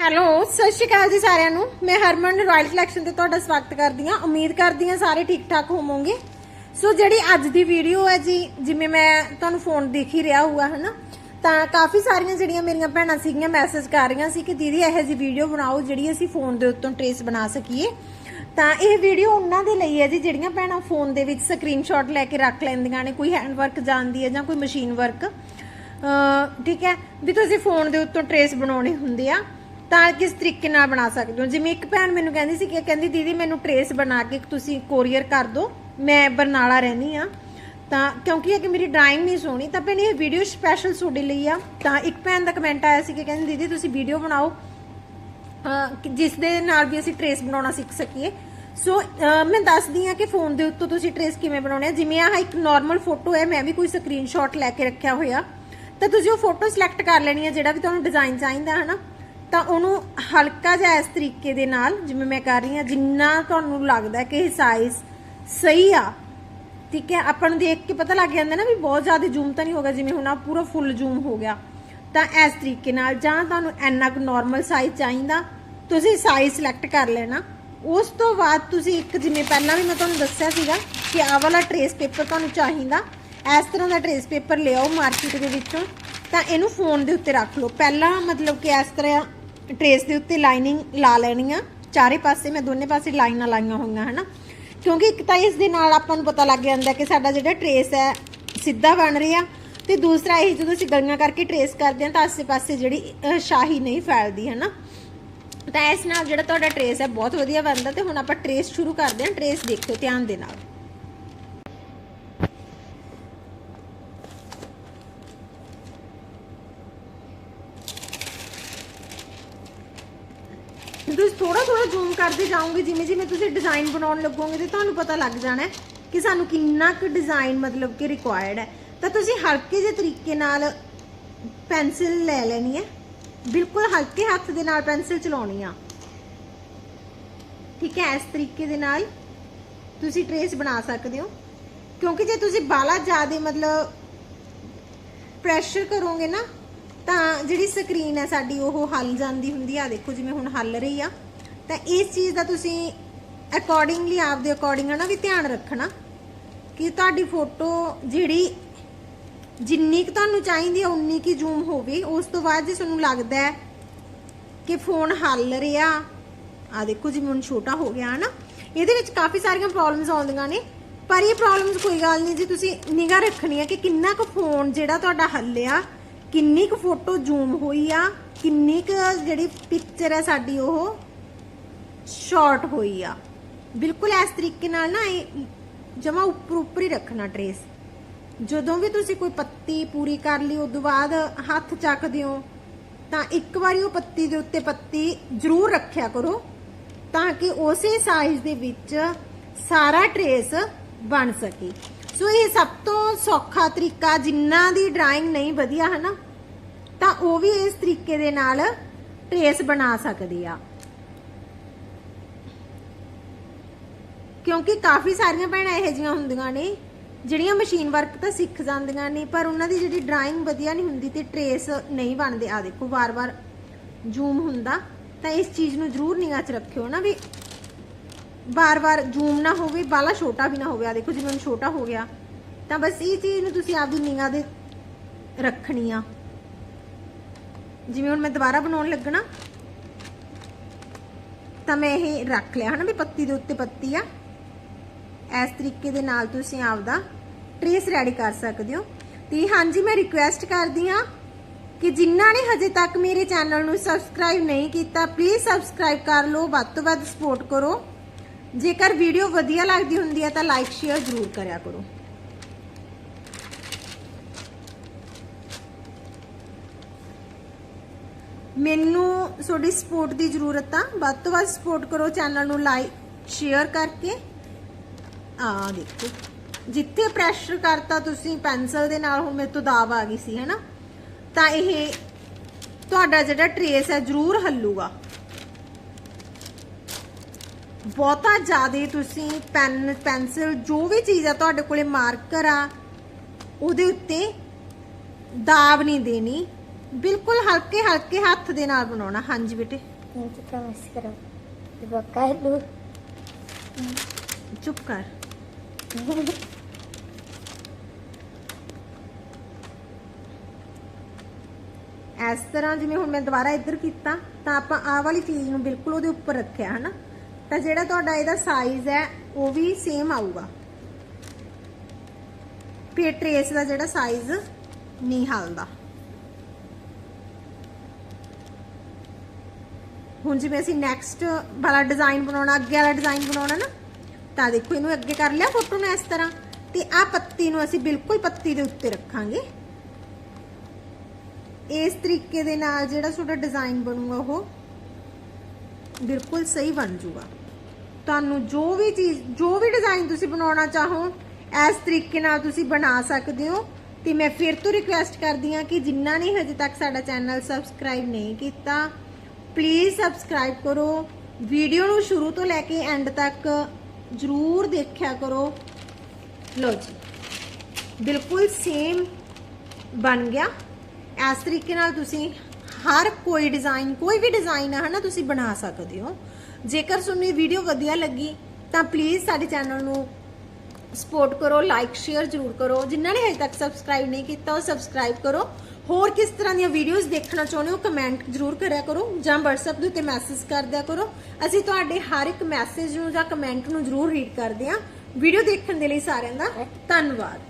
Hello, ਸਤਿ ਸ਼੍ਰੀ ਅਕਾਲ ਜੀ ਸਾਰਿਆਂ ਨੂੰ। ਮੈਂ ਹਰਮਨ ਰਾਇਲ ਕਲੈਕਸ਼ਨ ਤੇ ਤੁਹਾਡਾ ਸਵਾਗਤ ਕਰਦੀ ਹਾਂ। ਉਮੀਦ ਕਰਦੀ ਹਾਂ ਸਾਰੇ ਠੀਕ ਠਾਕ ਹੋਵੋਗੇ। ਸੋ ਜਿਹੜੀ ਅੱਜ ਦੀ ਵੀਡੀਓ ਹੈ ਜੀ, ਜਿਵੇਂ ਮੈਂ ਤੁਹਾਨੂੰ ਫੋਨ ਦੇਖ ਹੀ ਰਿਹਾ ਹੋਊਗਾ, ਹਨਾ? ਤਾਂ ਕਾਫੀ ਸਾਰੀਆਂ ਜਿਹੜੀਆਂ ਮੇਰੀਆਂ ਭੈਣਾਂ ਸੀਗੀਆਂ ਮੈਸੇਜ ਕਰ ਰਹੀਆਂ ਸੀ ਕਿ ਦੀਦੀ ਇਹੋ ਜਿਹੀ ਵੀਡੀਓ ਬਣਾਓ ਜਿਹੜੀ ਅਸੀਂ ਫੋਨ ਦੇ ਉੱਤੋਂ ਟ੍ਰੇਸ ਬਣਾ ਸਕੀਏ। ਤਾਂ ਇਹ ਵੀਡੀਓ ਉਹਨਾਂ ਦੇ ਲਈ ਹੈ ਜੀ, ਜਿਹੜੀਆਂ ਭੈਣਾਂ ਫੋਨ ਦੇ ਵਿੱਚ ਸਕਰੀਨਸ਼ਾਟ ਲੈ ਕੇ ਰੱਖ ਲੈਂਦੀਆਂ ਨੇ, ਕੋਈ ਹੈਂਡ ਵਰਕ ਜਾਣਦੀ ਹੈ ਜਾਂ ਕੋਈ ਮਸ਼ੀਨ ਵਰਕ ਠੀਕ ਹੈ? ਵੀ ਤੁਸੀਂ ਫੋਨ ਦੇ ਉੱਤੋਂ ਟ੍ਰੇਸ ਬਣਾਉਣੇ ਹੁੰਦੇ ਆ। ਤਾਂ ਕਿਸ ਤਰੀਕੇ ਨਾਲ ਬਣਾ ਸਕਦੇ ਹੋ? ਜਿਵੇਂ ਇੱਕ ਭੈਣ ਮੈਨੂੰ ਕਹਿੰਦੀ ਸੀ ਕਿ ਕਹਿੰਦੀ, ਦੀਦੀ, ਮੈਨੂੰ ਟ੍ਰੇਸ ਬਣਾ ਕੇ ਤੁਸੀਂ ਕੋਰੀਅਰ ਕਰ ਦਿਓ ਮੈਂ ਬਰਨਾਲਾ ਰਹਿੰਦੀ ਆ ਤਾਂ ਕਿਉਂਕਿ ਇਹ ਕਿ ਮੇਰੀ ਡਰਾਇੰਗ ਨਹੀਂ ਸੋਹਣੀ, ਤਾਂ ਭੈਣ ਇਹ ਵੀਡੀਓ ਸਪੈਸ਼ਲ ਤੁਹਾਡੇ ਲਈ ਆ। ਤਾਂ ਇੱਕ ਭੈਣ ਦਾ ਕਮੈਂਟ ਆਇਆ ਸੀ ਕਿ ਕਹਿੰਦੀ, ਦੀਦੀ, ਤੁਸੀਂ ਵੀਡੀਓ ਬਣਾਓ। ਜਿਸ ਦੇ ਨਾਲ ਵੀ ਅਸੀਂ ਟ੍ਰੇਸ ਬਣਾਉਣਾ ਸਿੱਖ ਸਕੀਏ। ਸੋ ਮੈਂ ਦੱਸਦੀ ਆ ਕਿ ਫੋਨ ਦੇ ਉੱਤੋਂ ਤੁਸੀਂ ਟ੍ਰੇਸ ਕਿਵੇਂ ਬਣਾਉਣੇ ਆ। ਜਿਵੇਂ ਆਹ ਇੱਕ ਨਾਰਮਲ ਫੋਟੋ ਹੈ, ਮੈਂ ਵੀ ਕੋਈ ਸਕਰੀਨਸ਼ਾਟ ਲੈ ਕੇ ਰੱਖਿਆ ਹੋਇਆ। ਤਾਂ ਤੁਸੀਂ ਉਹ ਫੋਟੋ ਸਿਲੈਕਟ ਕਰ ਲੈਣੀ ਹੈ ਜਿਹੜਾ ਵੀ ਤੁਹਾਨੂੰ ਡਿਜ਼ਾਈਨ ਚਾਹੀਦਾ ਹੈ ਨਾ ਤਾਂ ਉਹਨੂੰ ਹਲਕਾ ਜਿਹਾ ਇਸ ਤਰੀਕੇ ਦੇ ਨਾਲ, ਜਿਵੇਂ ਮੈਂ ਕਰ ਰਹੀ ਹਾਂ, ਜਿੰਨਾ ਤੁਹਾਨੂੰ ਲੱਗਦਾ ਕਿ ਇਹ ਸਾਈਜ਼ ਸਹੀ ਆ, ਠੀਕ ਹੈ, ਆਪਾਂ ਨੂੰ ਦੇਖ ਕੇ ਪਤਾ ਲੱਗ ਜਾਂਦਾ ਨਾ ਵੀ ਬਹੁਤ ਜ਼ਿਆਦਾ ਜ਼ੂਮ ਤਾਂ ਨਹੀਂ ਹੋਗਾ ਜਿਵੇਂ ਹੁਣ ਆ ਪੂਰਾ ਫੁੱਲ ਜ਼ੂਮ ਹੋ ਗਿਆ। ਤਾਂ ਇਸ ਤਰੀਕੇ ਨਾਲ ਜਾਂ ਤੁਹਾਨੂੰ ਇੰਨਾ ਕੁ ਨਾਰਮਲ ਸਾਈਜ਼ ਚਾਹੀਦਾ, ਤੁਸੀਂ ਸਾਈਜ਼ ਸਿਲੈਕਟ ਕਰ ਲੈਣਾ। ਉਸ ਤੋਂ ਬਾਅਦ ਤੁਸੀਂ ਇੱਕ, ਜਿਵੇਂ ਪਹਿਲਾਂ ਵੀ ਮੈਂ ਤੁਹਾਨੂੰ ਦੱਸਿਆ ਸੀਗਾ ਕਿ ਆਹ ਵਾਲਾ ਟ੍ਰੇਸ ਪੇਪਰ ਤੁਹਾਨੂੰ ਚਾਹੀਦਾ, ਇਸ ਤਰ੍ਹਾਂ ਦਾ ਟ੍ਰੇਸ ਪੇਪਰ ਲਿਆਓ ਮਾਰਕੀਟ ਦੇ ਵਿੱਚੋਂ, ਤਾਂ ਇਹਨੂੰ ਫੋਨ ਦੇ ਉੱਤੇ ਰੱਖ ਲਓ। ਪਹਿਲਾਂ ਮਤਲਬ ਕਿ ਇਸ ਤਰ੍ਹਾਂ ਟ੍ਰੇਸ ਦੇ ਉੱਤੇ ਲਾਈਨਿੰਗ ਲਾ ਲੈਣੀ ਆ ਚਾਰੇ ਪਾਸੇ ਮੈਂ ਦੋਨੇ ਪਾਸੇ ਲਾਈਨਾਂ ਲਾਈਆਂ ਹੋਈਆਂ, ਹਨਾ? ਕਿਉਂਕਿ ਇੱਕ ਤਾਂ ਇਸ ਦੇ ਨਾਲ ਆਪਾਂ ਨੂੰ ਪਤਾ ਲੱਗ ਜਾਂਦਾ ਕਿ ਸਾਡਾ ਜਿਹੜਾ ਟ੍ਰੇਸ ਹੈ, ਸਿੱਧਾ ਬਣ ਰਿਹਾ ਤੇ ਦੂਸਰਾ ਇਹ ਜਦੋਂ ਅਸੀਂ ਗਲੀਆਂ ਕਰਕੇ ਟ੍ਰੇਸ ਕਰਦੇ ਹਾਂ ਤਾਂ ਆਸੇ-ਪਾਸੇ ਜਿਹੜੀ ਸ਼ਾਹੀ ਨਹੀਂ ਫੈਲਦੀ ਹੈ ਨਾ ਤਾਂ ਇਸ ਨਾਲ ਜਿਹੜਾ ਤੁਹਾਡਾ ਟ੍ਰੇਸ ਹੈ ਬਹੁਤ ਵਧੀਆ ਬਣਦਾ ਤੇ ਹੁਣ ਆਪਾਂ ਟ੍ਰੇਸ ਸ਼ੁਰੂ ਕਰਦੇ ਹਾਂ ਟ੍ਰੇਸ ਦੇਖੋ ਧਿਆਨ ਦੇ ਨਾਲ। ਤੁਸੀਂ ਥੋੜਾ ਥੋੜਾ ਜ਼ੂਮ ਕਰਦੇ ਜਾਓਗੇ, ਜਿਵੇਂ ਜਿਵੇਂ ਤੁਸੀਂ ਡਿਜ਼ਾਈਨ ਬਣਾਉਣ ਲੱਗੋਗੇ ਤੇ ਤੁਹਾਨੂੰ ਪਤਾ ਲੱਗ ਜਾਣਾ ਕਿ ਸਾਨੂੰ ਕਿੰਨਾ ਕੁ ਡਿਜ਼ਾਈਨ ਮਤਲਬ ਕਿ ਰਿਕੁਆਇਰਡ ਹੈ। ਤਾਂ ਤੁਸੀਂ ਹਲਕੇ ਜਿਹੇ ਤਰੀਕੇ ਨਾਲ ਪੈਨਸਿਲ ਲੈ ਲੈਣੀ ਹੈ। ਬਿਲਕੁਲ ਹਲਕੇ ਹੱਥ ਦੇ ਨਾਲ ਪੈਨਸਿਲ ਚਲਾਉਣੀ ਆ। ਠੀਕ ਹੈ, ਇਸ ਤਰੀਕੇ ਦੇ ਨਾਲ ਤੁਸੀਂ ਟ੍ਰੇਸ ਬਣਾ ਸਕਦੇ ਹੋ। ਕਿਉਂਕਿ ਜੇ ਤੁਸੀਂ ਬਾਲਾ ਜ਼ਿਆਦਾ ਮਤਲਬ ਪ੍ਰੈਸ਼ਰ ਕਰੋਗੇ ਨਾ ਤਾਂ ਜਿਹੜੀ ਸਕਰੀਨ ਹੈ ਸਾਡੀ, ਉਹ ਹੱਲ ਜਾਂਦੀ ਹੁੰਦੀ ਆ। ਦੇਖੋ ਜਿਵੇਂ ਹੁਣ ਹੱਲ ਰਹੀ ਆ। ਤਾਂ ਇਸ ਚੀਜ਼ ਦਾ ਤੁਸੀਂ ਅਕੋਰਡਿੰਗਲੀ ਆਪਦੇ ਅਕੋਰਡਿੰਗ ਹੈ ਨਾ ਵੀ ਧਿਆਨ ਰੱਖਣਾ ਕਿ ਤੁਹਾਡੀ ਫੋਟੋ ਜਿਹੜੀ ਜਿੰਨੀ ਕੁ ਤੁਹਾਨੂੰ ਚਾਹੀਦੀ ਹੈ ਉਨੀ ਕੀ ਜ਼ੂਮ ਹੋਵੇ। ਉਸ ਤੋਂ ਬਾਅਦ ਜੇ ਤੁਹਾਨੂੰ ਲੱਗਦਾ ਹੈ ਕਿ ਫੋਨ ਹੱਲ ਰਿਹਾ ਆ ਦੇਖੋ ਜਿਵੇਂ ਹੁਣ ਛੋਟਾ ਹੋ ਗਿਆ ਹੈ ਨਾ ਇਹਦੇ ਵਿੱਚ ਕਾਫੀ ਸਾਰੀਆਂ ਪ੍ਰੋਬਲਮਸ ਆਉਂਦੀਆਂ ਨੇ। ਪਰ ਇਹ ਪ੍ਰੋਬਲਮਸ ਕੋਈ ਗੱਲ ਨਹੀਂ ਜੀ, ਤੁਸੀਂ ਨਿਗਾਹ ਰੱਖਣੀ ਹੈ ਕਿ ਕਿੰਨਾ ਕੁ ਫੋਨ ਜਿਹੜਾ ਤੁਹਾਡਾ ਹੱਲਿਆ ਕਿੰਨੀ ਕੁ ਫੋਟੋ ਜ਼ੂਮ ਹੋਈ ਆ, ਕਿੰਨੀ ਕੁ ਜਿਹੜੀ ਪਿਕਚਰ ਹੈ ਸਾਡੀ ਉਹ ਸ਼ਾਰਟ ਹੋਈ ਆ। ਬਿਲਕੁਲ ਇਸ ਤਰੀਕੇ ਨਾਲ ਨਾ ਇਹ ਜਮਾ ਉੱਪਰ ਉੱਪਰ ਹੀ ਰੱਖਣਾ ਟਰੇਸ ਜਦੋਂ ਵੀ ਤੁਸੀਂ ਕੋਈ ਪੱਤੀ ਪੂਰੀ ਕਰ ਲਈ, ਉਦੋਂ ਬਾਅਦ ਹੱਥ ਚੱਕਦੇ ਹੋ ਤਾਂ ਇੱਕ ਵਾਰੀ ਉਹ ਪੱਤੀ ਦੇ ਉੱਤੇ ਪੱਤੀ ਜ਼ਰੂਰ ਰੱਖਿਆ ਕਰੋ, ਤਾਂ ਕਿ ਉਸੇ ਸਾਈਜ਼ ਦੇ ਵਿੱਚ ਸਾਰਾ ਟਰੇਸ ਬਣ ਸਕੇ। ਸੋ ਇਹ ਸਭ ਤੋਂ ਸੌਖਾ ਤਰੀਕਾ, ਜਿੰਨਾ ਦੀ ਡਰਾਇੰਗ ਨਹੀਂ ਵਧੀਆ ਹੈ ਨਾ ਤਾਂ ਉਹ ਵੀ ਇਸ ਤਰੀਕੇ ਦੇ ਨਾਲ ਟਰੇਸ ਬਣਾ ਸਕਦੇ ਆ। ਕਿਉਂਕਿ ਕਾਫੀ ਸਾਰੀਆਂ ਭੈਣਾਂ ਇਹੋ ਜਿਹੀਆਂ ਹੁੰਦੀਆਂ ਨੇ, ਜਿਹੜੀਆਂ ਮਸ਼ੀਨ ਵਰਕ ਤਾਂ ਸਿੱਖ ਜਾਂਦੀਆਂ ਨੇ, ਪਰ ਉਹਨਾਂ ਦੀ ਜਿਹੜੀ ਡਰਾਇੰਗ ਵਧੀਆ ਨਹੀਂ ਹੁੰਦੀ ਤੇ ਟ੍ਰੇਸ ਨਹੀਂ ਬਣਦੇ। ਆ ਦੇਖੋ, ਵਾਰ-ਵਾਰ ਜ਼ੂਮ ਹੁੰਦਾ, ਤਾਂ ਇਸ ਚੀਜ਼ ਨੂੰ ਜ਼ਰੂਰ ਨਿਗਾਹ 'ਚ ਰੱਖਿਓ ਨਾ ਵੀ ਬਾਰ-ਬਾਰ ਜ਼ੂਮ ਨਾ ਹੋਵੇ, ਬਾਲਾ ਛੋਟਾ ਵੀ ਨਾ ਹੋਵੇ। ਆ ਦੇਖੋ, ਜਿਵੇਂ ਹੁਣ ਛੋਟਾ ਹੋ ਗਿਆ। ਤਾਂ ਬਸ ਇਹ ਚੀਜ਼ ਨੂੰ ਤੁਸੀਂ ਆਪਦੀ ਨਿਗਾਹ ਦੇ ਰੱਖਣੀ ਆ। ਜਿਵੇਂ ਹੁਣ ਮੈਂ ਦੁਬਾਰਾ ਬਣਾਉਣ ਲੱਗਣਾ, ਤਾਂ ਮੈਂ ਇਹ ਰੱਖ ਲਿਆ। ਹਨਾ ਵੀ ਪੱਤੀ ਦੇ ਉੱਤੇ ਪੱਤੀ ਆ। ਇਸ ਤਰੀਕੇ ਦੇ ਨਾਲ ਤੁਸੀਂ ਆਪਦਾ ਟ੍ਰੇਸ ਰੈਡੀ ਕਰ ਸਕਦੇ ਹੋ। ਤੇ ਹਾਂਜੀ, ਮੈਂ ਰਿਕੁਐਸਟ ਕਰਦੀ ਹਾਂ ਕਿ ਜਿਨ੍ਹਾਂ ਨੇ ਹਜੇ ਤੱਕ ਮੇਰੇ ਚੈਨਲ ਨੂੰ ਸਬਸਕ੍ਰਾਈਬ ਨਹੀਂ ਕੀਤਾ ਪਲੀਜ਼ ਸਬਸਕ੍ਰਾਈਬ ਕਰ ਲਓ। ਵੱਧ ਤੋਂ ਵੱਧ ਸਪੋਰਟ ਕਰੋ। ਜੇਕਰ ਵੀਡੀਓ ਵਧੀਆ ਲੱਗਦੀ ਹੁੰਦੀ ਹੈ ਤਾਂ ਲਾਈਕ ਸ਼ੇਅਰ ਜ਼ਰੂਰ ਕਰਿਆ ਕਰੋ। ਮੈਨੂੰ ਤੁਹਾਡੀ ਸਪੋਰਟ ਦੀ ਜ਼ਰੂਰਤ ਆ। ਵੱਧ ਤੋਂ ਵੱਧ ਸਪੋਰਟ ਕਰੋ ਚੈਨਲ ਨੂੰ ਲਾਈਕ ਸ਼ੇਅਰ ਕਰਕੇ। ਆ, ਦੇਖੋ। ਜਿੱਥੇ ਪ੍ਰੈਸ਼ਰ ਕਰਤਾ ਤੁਸੀਂ ਪੈਨਸਲ ਦੇ ਨਾਲ, ਹੁਣ ਮੇਰੇ ਤੋਂ ਦਾਬ ਆ ਗਈ ਸੀ, ਹੈਨਾ? ਤਾਂ ਇਹ ਤੁਹਾਡਾ ਜਿਹੜਾ ਟਰੇਸ ਹੈ ਜ਼ਰੂਰ ਹੱਲੂਗਾ। ਬਹੁਤਾ ਜ਼ਿਆਦਾ ਤੁਸੀਂ ਪੈਨ ਪੈਨਸਲ ਜੋ ਵੀ ਚੀਜ਼ ਆ ਤੁਹਾਡੇ ਕੋਲੇ ਮਾਰਕਰ ਆ ਉਹਦੇ ਉੱਤੇ ਦਾਬ ਨਹੀਂ ਦੇਣੀ। ਬਿਲਕੁਲ ਹਲਕੇ ਹਲਕੇ ਹੱਥ ਦੇ ਨਾਲ ਬਣਾਉਣਾ। ਹਾਂਜੀ ਬੇਟੇ. ਚੁੱਪ ਕਰ। ਇਸ ਤਰ੍ਹਾਂ ਜਿਵੇਂ ਹੁਣ ਮੈਂ ਦੁਬਾਰਾ ਇੱਧਰ ਕੀਤਾ ਤਾਂ ਆਪਾਂ ਆਹ ਵਾਲੀ ਚੀਜ਼ ਨੂੰ ਬਿਲਕੁਲ ਉਹਦੇ ਉੱਪਰ ਰੱਖਿਆ ਹਨਾ? ਤਾਂ ਜਿਹੜਾ ਤੁਹਾਡਾ ਇਹਦਾ ਸਾਈਜ਼ ਹੈ, ਉਹ ਵੀ ਸੇਮ ਆਊਗਾ। ਫਿਰ ਟਰੇਸ ਦਾ ਜਿਹੜਾ ਸਾਈਜ਼ ਨਹੀਂ ਹਲਦਾ। ਹੁਣ ਜਿਵੇਂ ਅਸੀਂ ਨੈਕਸਟ ਵਾਲਾ ਡਿਜ਼ਾਈਨ ਬਣਾਉਣਾ, ਅੱਗੇ ਵਾਲਾ ਡਿਜ਼ਾਈਨ ਬਣਾਉਣਾ ਨਾ, ਤਾਂ ਦੇਖੋ ਇਹਨੂੰ ਅੱਗੇ ਕਰ ਲਿਆ ਫੋਟੋ ਨੂੰ ਇਸ ਤਰ੍ਹਾਂ। ਤੇ ਆ ਪੱਤੀ ਨੂੰ ਅਸੀਂ ਬਿਲਕੁਲ ਪੱਤੀ ਦੇ ਉੱਤੇ ਰੱਖਾਂਗੇ। ਇਸ ਤਰੀਕੇ ਦੇ ਨਾਲ ਜਿਹੜਾ ਤੁਹਾਡਾ ਡਿਜ਼ਾਈਨ ਬਣੂਗਾ ਉਹ ਬਿਲਕੁਲ ਸਹੀ ਬਣ ਜੂਗਾ। ਤੁਹਾਨੂੰ ਜੋ ਵੀ ਚੀਜ਼, ਜੋ ਵੀ ਡਿਜ਼ਾਈਨ ਤੁਸੀਂ ਬਣਾਉਣਾ ਚਾਹੋ, ਇਸ ਤਰੀਕੇ ਨਾਲ ਤੁਸੀਂ ਬਣਾ ਸਕਦੇ ਹੋ। ਤੇ ਮੈਂ ਫਿਰ ਤੋਂ ਰਿਕੁਐਸਟ ਕਰਦੀ ਹਾਂ ਕਿ ਜਿਨ੍ਹਾਂ ਨੇ ਹਜੇ ਤੱਕ ਸਾਡਾ ਚੈਨਲ ਸਬਸਕ੍ਰਾਈਬ ਨਹੀਂ ਕੀਤਾ ਪਲੀਜ਼ ਸਬਸਕ੍ਰਾਈਬ ਕਰੋ। ਵੀਡੀਓ ਨੂੰ ਸ਼ੁਰੂ ਤੋਂ ਲੈ ਕੇ ਐਂਡ ਤੱਕ ਜਰੂਰ ਦੇਖਿਆ ਕਰੋ। ਲੋ ਜੀ, ਬਿਲਕੁਲ ਸੇਮ ਬਣ ਗਿਆ। ਇਸ ਤਰੀਕੇ ਨਾਲ ਤੁਸੀਂ ਹਰ ਕੋਈ ਡਿਜ਼ਾਈਨ ਕੋਈ ਵੀ ਡਿਜ਼ਾਈਨ ਹੈ ਹਨਾ, ਤੁਸੀਂ ਬਣਾ ਸਕਦੇ ਹੋ। ਜੇਕਰ ਤੁਹਾਨੂੰ ਇਹ ਵੀਡੀਓ ਵਧੀਆ ਲੱਗੀ, ਤਾਂ ਪਲੀਜ਼ ਸਾਡੇ ਚੈਨਲ ਨੂੰ ਸਪੋਰਟ ਕਰੋ ਲਾਈਕ ਸ਼ੇਅਰ ਜ਼ਰੂਰ ਕਰੋ। ਜਿਨ੍ਹਾਂ ਨੇ ਹਜੇ ਤੱਕ ਸਬਸਕ੍ਰਾਈਬ ਨਹੀਂ ਕੀਤਾ, ਉਹ ਸਬਸਕ੍ਰਾਈਬ ਕਰੋ। ਹੋਰ ਕਿਸ ਤਰ੍ਹਾਂ ਦੀਆਂ ਵੀਡੀਓਜ਼ ਦੇਖਣਾ ਚਾਹੁੰਦੇ ਹੋ ਕਮੈਂਟ ਜ਼ਰੂਰ ਕਰਿਆ ਕਰੋ। ਜਾਂ WhatsApp ਦੇ ਉੱਤੇ ਮੈਸੇਜ ਕਰ ਦਿਆ ਕਰੋ। ਅਸੀਂ ਤੁਹਾਡੇ ਹਰ ਇੱਕ ਮੈਸੇਜ ਨੂੰ ਜਾਂ ਕਮੈਂਟ ਨੂੰ ਜ਼ਰੂਰ ਰੀਡ ਕਰਦੇ ਹਾਂ। ਵੀਡੀਓ ਦੇਖਣ ਦੇ ਲਈ ਸਾਰਿਆਂ ਦਾ ਧੰਨਵਾਦ।